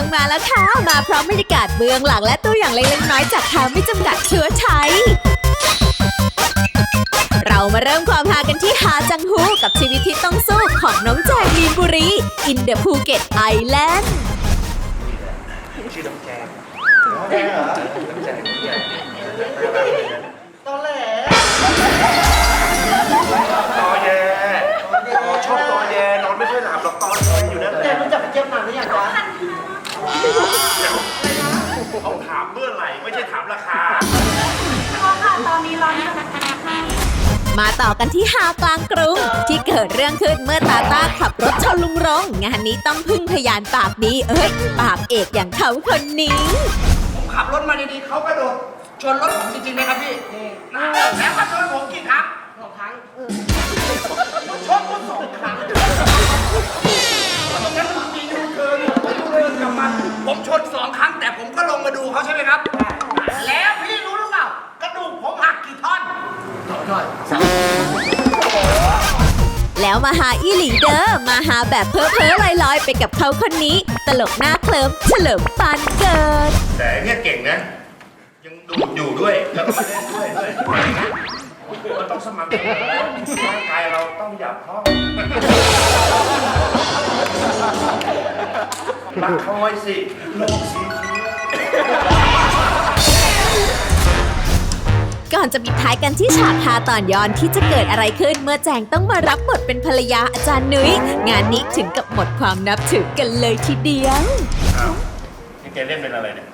งมาแล้วค่ะ มาพร้อมบรรยากาศเบื้องหลังและตัวอย่างเล็กๆน้อยๆจากข่าวไม่จำกัดเชื้อไทยเรามาเริ่มความฮากันที่ฮาจังฮูกับชีวิตที่ต้องสู้ของน้องแจงมีนบุรี อินเดอะภูเก็ตไอแลนด์ชื่อน้องแจงน้องแจงเหรอน้องแจง ไหร่ไม่ใช่ถามราคามาต่อกันที่ฮากลางกรุง ที่เกิดเรื่องขึ้นเมื่อตาต้าขับรถชนลุงรงงานนี้ต้องพึ่งพยานปากดีเอ้ย ปากเอกอย่างเขาคนนี้ ผมขับรถมาดีๆเขากระโดดชนรถผมจริงๆไหมครับพี่แล้วมาชนผมกี่ครั้งสองครั้งชนผมสองครั้งงั้นมันมียูเทิร์นผมยูเทิร์นกลับมาผมชนสองครั้งแต่ผมก็ลงมาดูเขาใช่ไหม แล้วมาหาอีหลีเดอร์มาหาแบบเพ้อเพ้อลอยลอยๆ ไปกับเขาคนนี้ ตลกหน้าเคลิ้มเฉลิมปานเกิด แต่เนี่ยเก่งนะ ยังดูดอยู่ด้วยแล้วก็มาเล่นด้วยด้วยมันต้องสมัครร่างกายเราต้องหยับท้องรักเขาไว้สิโลกสี ก่อนจะปิดท้ายกันที่ฉากฮาตอนย้อนที่จะเกิดอะไรขึ้นเมื่อแจงต้องมารับบทเป็นภรรยาอาจารย์นุ้ย งานนี้ถึงกับหมดความนับถือกันเลยทีเดียวอ้าวนี่แกเล่นเป็นอะไรเนี่ย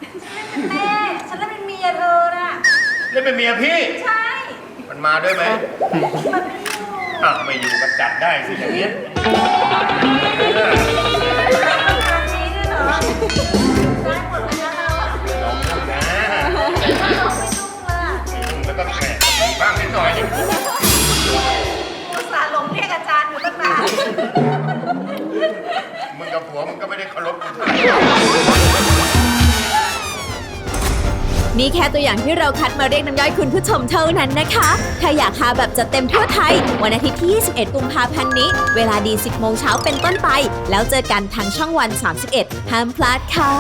แม่ฉันได้เป็นเมียเธอน่ะเล่นเป็นเมียพี่ ใช่ มันมาด้วยไหมมันไม่อยู่อะไม่อยู่ก็จัดได้สิอย่างนี้ยงานนี้ มันก็ไม่ได้เคารพกูนี่แค่ตัวอย่างที่เราคัดมาเรียกน้ำย่อยคุณผู้ชมเท่านั้นนะคะ ถ้าอยากหาแบบจัดเต็มทั่วไทย วันอาทิตย์ที่ 21 กุมภาพันธ์นี้ เวลาดี 10 โมงเช้าเป็นต้นไป แล้วเจอกันทางช่องวัน 31 ห้ามพลาดค่ะ